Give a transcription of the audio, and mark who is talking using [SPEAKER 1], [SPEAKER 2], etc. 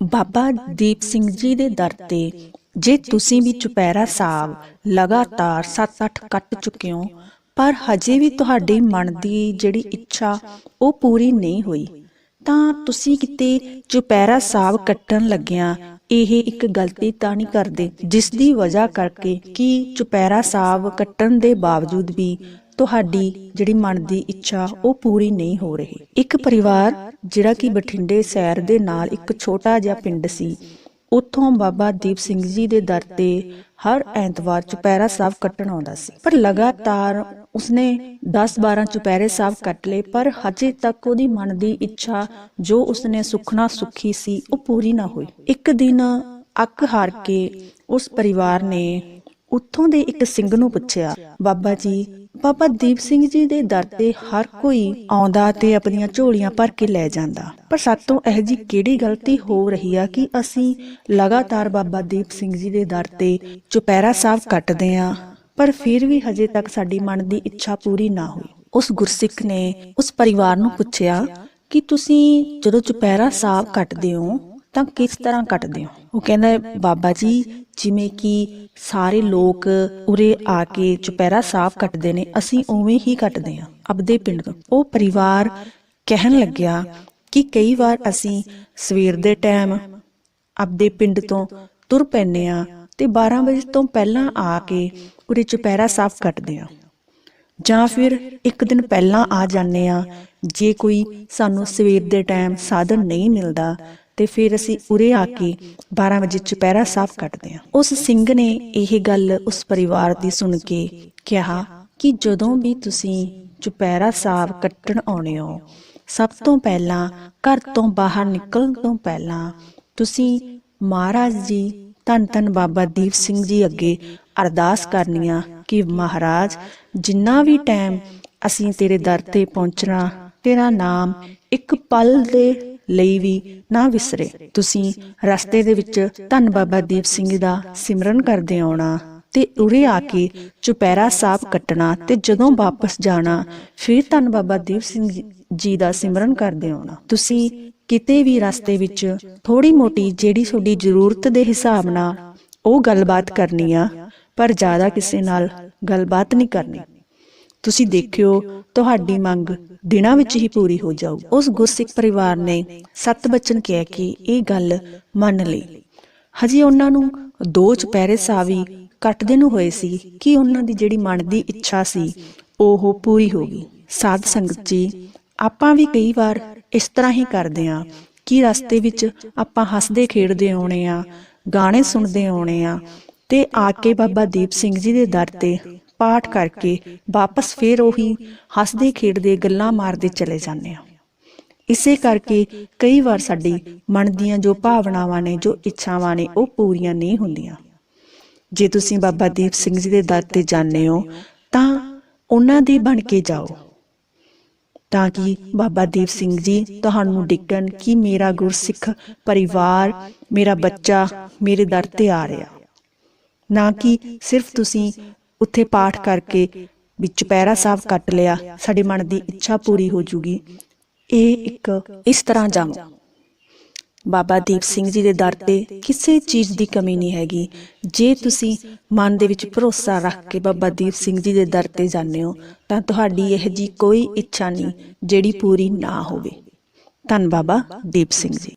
[SPEAKER 1] ਬਾਬਾ ਦੀਪ ਸਿੰਘ ਜੀ ਦੇ ਦਰ ਤੇ ਜੇ ਤੁਸੀਂ ਵੀ ਚੁਪਹਿਰਾ ਸਾਹਿਬ ਲਗਾਤਾਰ 7-8 ਕੱਟ ਚੁੱਕੇ ਹੋ, ਪਰ ਹਜੇ ਵੀ ਤੁਹਾਡੇ ਮਨ ਦੀ ਜਿਹੜੀ ਇੱਛਾ, ਉਹ ਪੂਰੀ ਨਹੀਂ ਹੋਈ। ਤਾਂ ਤੁਸੀਂ ਕਿਤੇ ਚੁਪਹਿਰਾ ਸਾਹਿਬ ਕੱਟਣ ਲੱਗਿਆਂ ਇਹ ਇੱਕ ਗਲਤੀ ਤਾਂ ਨਹੀਂ ਕਰਦੇ, ਜਿਸ ਦੀ ਵਜ੍ਹਾ ਕਰਕੇ ਕਿ ਚੁਪਹਿਰਾ ਸਾਹਿਬ ਕੱਟਣ ਦੇ ਬਾਵਜੂਦ ਵੀ ਤੁਹਾਡੀ ਜਿਹੜੀ ਮਨ ਦੀ ਇੱਛਾ, ਉਹ ਪੂਰੀ ਨਹੀਂ ਹੋ ਰਹੀ। ਇੱਕ ਪਰਿਵਾਰ, ਜਿਹੜਾ ਕਿ ਬਠਿੰਡੇ ਸ਼ਹਿਰ ਦੇ ਨਾਲ ਇੱਕ ਛੋਟਾ ਜਿਹਾ ਪਿੰਡ ਸੀ, ਉੱਥੋਂ ਬਾਬਾ ਦੀਪ ਸਿੰਘ ਜੀ ਦੇ ਦਰ ਤੇ ਹਰ ਐਤਵਾਰ ਚੁਪਹਿਰਾ ਸਾਹਿਬ ਕੱਟਣ ਆਉਂਦਾ ਸੀ। ਪਰ ਲਗਾਤਾਰ ਉਸਨੇ 10-12 ਚੁਪਹਿਰੇ ਸਾਹਿਬ ਕੱਟ ਲਏ, ਪਰ ਹਜੇ ਤੱਕ ਉਹਦੀ ਮਨ ਦੀ ਇੱਛਾ ਜੋ ਉਸਨੇ ਸੁਖਣਾ ਸੁਖੀ ਸੀ, ਉਹ ਪੂਰੀ ਨਾ ਹੋਈ। ਇੱਕ ਦਿਨ ਅੱਕ ਹਾਰ ਕੇ ਉਸ ਪਰਿਵਾਰ ਨੇ ਉੱਥੋਂ ਦੇ ਇੱਕ ਸਿੰਘ ਨੂੰ ਪੁੱਛਿਆ, ਬਾਬਾ ਜੀ, ਬਾਬਾ ਦੀਪ ਸਿੰਘ ਜੀ ਦੇ ਦਰ ਤੇ ਹਰ ਕੋਈ ਆਉਂਦਾ ਤੇ ਆਪਣੀਆਂ ਝੋਲੀਆਂ ਭਰ ਕੇ ਲੈ ਜਾਂਦਾ। ਪਰ ਸਾਤੋਂ ਇਹ ਜੀ ਕਿਹੜੀ ਗਲਤੀ ਹੋ ਰਹੀ ਆ ਕਿ ਅਸੀਂ ਲਗਾਤਾਰ ਬਾਬਾ ਦੀਪ ਸਿੰਘ ਜੀ ਦੇ ਦਰ ਤੇ ਚੁਪਹਿਰਾ ਸਾਹਿਬ ਕੱਟਦੇ ਆਂ? ਪਰ ਫਿਰ ਵੀ ਹਜੇ ਤੱਕ ਸਾਡੀ ਮਨ ਦੀ ਇੱਛਾ ਪੂਰੀ ਨਾ ਹੋਈ। ਉਸ ਗੁਰਸਿੱਖ ਨੇ ਉਸ ਪਰਿਵਾਰ ਨੂੰ ਪੁੱਛਿਆ ਕਿ ਤੁਸੀਂ ਜਦੋਂ ਚੁਪਹਿਰਾ ਸਾਹਿਬ ਕੱਟਦੇ ਹੋ ਤਾਂ ਕਿਸ ਤਰ੍ਹਾਂ ਕੱਟਦੇ ਹੋ? ਉਹ ਕਹਿੰਦਾ, ਬਾਬਾ ਜੀ, ਜਿਵੇਂ ਕਿ ਸਾਰੇ ਲੋਕ ਉਰੇ ਆ ਕੇ ਚੁਪਹਿਰਾ ਸਾਹਿਬ ਕੱਟਦੇ ਨੇ, ਅਸੀਂ ਉਵੇਂ ਹੀ ਕੱਟਦੇ ਹਾਂ ਆਪਦੇ ਪਿੰਡ ਤੋਂ। ਉਹ ਪਰਿਵਾਰ ਕਹਿਣ ਲੱਗਿਆ ਕਿ ਕਈ ਵਾਰ ਅਸੀਂ ਸਵੇਰ ਦੇ ਟਾਈਮ ਆਪਦੇ ਪਿੰਡ ਤੋਂ ਤੁਰ ਪੈਨੇ ਆ ਤੇ 12 ਵਜੇ ਤੋਂ ਪਹਿਲਾਂ ਆ ਕੇ ਉਰੇ ਚੁਪਹਿਰਾ ਸਾਫ਼ ਕੱਟਦੇ ਆ ਜਾਂ ਫਿਰ ਇੱਕ ਦਿਨ ਪਹਿਲਾਂ ਆ ਜਾਂਦੇ ਆ ਜੇ ਕੋਈ ਸਾਨੂੰ ਸਵੇਰ ਦੇ ਟਾਈਮ ਸਾਧਨ ਨਹੀਂ ਮਿਲਦਾ, ਤੇ ਫਿਰ ਅਸੀਂ ਉਰੇ ਆ ਕੇ 12 ਵਜੇ ਚੁਪਹਿਰਾ ਸਾਫ਼ ਕੱਟਦੇ ਆ ਉਸ ਸਿੰਘ ਨੇ ਇਹ ਗੱਲ ਉਸ ਪਰਿਵਾਰ ਦੀ ਸੁਣ ਕੇ ਕਿਹਾ ਕਿ ਜਦੋਂ ਵੀ ਤੁਸੀਂ ਚੁਪਹਿਰਾ ਸਾਫ਼ ਕੱਟਣ ਆਉਣੇ ਹੋ, ਸਭ ਤੋਂ ਪਹਿਲਾਂ ਘਰ ਤੋਂ ਬਾਹਰ ਨਿਕਲਣ ਤੋਂ ਪਹਿਲਾਂ ਤੁਸੀਂ ਮਹਾਰਾਜ ਜੀ ਧੰਨ ਧੰਨ ਬਾਬਾ ਦੀਪ ਸਿੰਘ ਜੀ ਅੱਗੇ ਅਰਦਾਸ ਕਰਨੀਆਂ ਕਿ ਮਹਾਰਾਜ, ਜਿੰਨਾ ਵੀ ਟਾਈਮ ਅਸੀਂ ਤੇਰੇ ਦਰ ਤੇ ਪਹੁੰਚਣਾ, ਤੇਰਾ ਨਾਮ ਇੱਕ ਪਲ ਦੇ ਲਈ ਵੀ ਨਾ ਵਿਸਰੇ। ਤੁਸੀਂ ਰਸਤੇ ਦੇ ਵਿੱਚ ਧੰਨ ਬਾਬਾ ਦੀਪ ਸਿੰਘ ਦਾ ਸਿਮਰਨ ਕਰਦੇ ਆਉਣਾ ਤੇ ਉਰੇ ਆ ਕੇ ਚੁਪੈਰਾ ਸਾਹਿਬ ਕੱਟਣਾ ਤੇ ਜਦੋਂ ਵਾਪਸ ਜਾਣਾ, ਫਿਰ ਧੰਨ ਬਾਬਾ ਦੀਪ ਸਿੰਘ ਜੀ ਦਾ ਸਿਮਰਨ ਕਰਦੇ ਆਉਣਾ। ਤੁਸੀਂ ਕਿਤੇ ਵੀ ਰਸਤੇ ਵਿੱਚ ਥੋੜੀ ਮੋਟੀ ਜਿਹੜੀ ਤੁਹਾਡੀ ਜ਼ਰੂਰਤ ਦੇ ਹਿਸਾਬ ਨਾਲ ਉਹ ਗੱਲਬਾਤ ਕਰਨੀ ਆ, ਪਰ ਜ਼ਿਆਦਾ ਕਿਸੇ ਨਾਲ ਗੱਲਬਾਤ ਨਹੀਂ ਕਰਨੀ। ਤੁਸੀਂ ਦੇਖਿਓ, ਤੁਹਾਡੀ ਮੰਗ ਦਿਨਾਂ ਵਿੱਚ ਹੀ ਪੂਰੀ ਹੋ ਜਾਊ। ਉਸ ਗੁਰਸਿੱਖ ਪਰਿਵਾਰ ਨੇ ਸੱਤ ਬਚਨ ਕਹਿ ਕੇ ਇਹ ਗੱਲ ਮੰਨ ਲਈ। ਹਜੇ ਉਹਨਾਂ ਨੂੰ ਦੋ ਚੁਪਹਿਰੇ ਸਾਵੀ ਕੱਟਦੇ ਨੂੰ ਹੋਏ ਸੀ ਕਿ ਉਹਨਾਂ ਦੀ ਜਿਹੜੀ ਮਨ ਦੀ ਇੱਛਾ ਸੀ, ਉਹ ਪੂਰੀ ਹੋ ਗਈ। ਸਾਧ ਸੰਗਤ ਜੀ ਆਪਾਂ ਵੀ ਕਈ ਵਾਰ ਇਸ ਤਰ੍ਹਾਂ ਹੀ ਕਰਦੇ ਆਂ ਕਿ ਰਸਤੇ ਵਿੱਚ ਆਪਾਂ ਹੱਸਦੇ, ਖੇਡਦੇ ਆਉਣੇ ਆ ਗਾਣੇ ਸੁਣਦੇ ਆਉਣੇ ਆ ਤੇ ਆ ਕੇ ਬਾਬਾ ਦੀਪ ਸਿੰਘ ਜੀ ਦੇ ਦਰ ਤੇ ਪਾਠ ਕਰਕੇ ਵਾਪਸ ਫੇਰ ਉਹੀ ਹੱਸਦੇ, ਖੇਡਦੇ, ਗੱਲਾਂ ਮਾਰਦੇ ਚਲੇ ਜਾਂਦੇ ਆ ਇਸੇ ਕਰਕੇ ਕਈ ਵਾਰ ਸਾਡੀ ਮਨ ਦੀਆਂ ਜੋ ਭਾਵਨਾਵਾਂ ਨੇ, ਜੋ ਇੱਛਾਵਾਂ ਨੇ, ਉਹ ਪੂਰੀਆਂ ਨਹੀਂ ਹੁੰਦੀਆਂ। ਜੇ ਤੁਸੀਂ ਬਾਬਾ ਦੀਪ ਸਿੰਘ ਜੀ ਦੇ ਦਰ ਤੇ ਜਾਂਦੇ ਹੋ ਤਾਂ ਉਹਨਾਂ ਦੀ ਬਣ ਕੇ ਜਾਓ। ਤਾਂ ਕਿ ਬਾਬਾ ਦੀਪ ਸਿੰਘ ਜੀ ਤੁਹਾਨੂੰ ਡਿੱਗਣ ਕਿ ਮੇਰਾ ਗੁਰਸਿੱਖ ਪਰਿਵਾਰ, ਮੇਰਾ ਬੱਚਾ ਮੇਰੇ ਦਰ ਤੇ ਆ ਰਿਹਾ। ਨਾ ਕਿ ਸਿਰਫ ਤੁਸੀਂ ਉੱਥੇ ਪਾਠ ਕਰਕੇ ਵਿੱਚ ਪੈਰਾ ਸਾਹਿਬ ਕੱਟ ਲਿਆ, ਸਾਡੇ ਮਨ ਦੀ ਇੱਛਾ ਪੂਰੀ ਹੋ ਜੂਗੀ। ਇਹ ਇੱਕ ਇਸ ਤਰ੍ਹਾਂ ਜਾਓ ਬਾਬਾ ਦੀਪ ਸਿੰਘ ਜੀ ਦੇ ਦਰ ਤੇ ਕਿਸੇ ਚੀਜ਼ ਦੀ ਕਮੀ ਨਹੀਂ ਹੈਗੀ। ਜੇ ਤੁਸੀਂ ਮਨ ਦੇ ਵਿੱਚ ਭਰੋਸਾ ਰੱਖ ਕੇ ਬਾਬਾ ਦੀਪ ਸਿੰਘ ਜੀ ਦੇ ਦਰ ਤੇ ਜਾਂਦੇ ਹੋ ਤਾਂ ਤੁਹਾਡੀ ਇਹ ਜੀ ਕੋਈ ਇੱਛਾ ਨਹੀਂ ਜਿਹੜੀ ਪੂਰੀ ਨਾ ਹੋਵੇ। ਧੰਨ ਬਾਬਾ ਦੀਪ ਸਿੰਘ ਜੀ।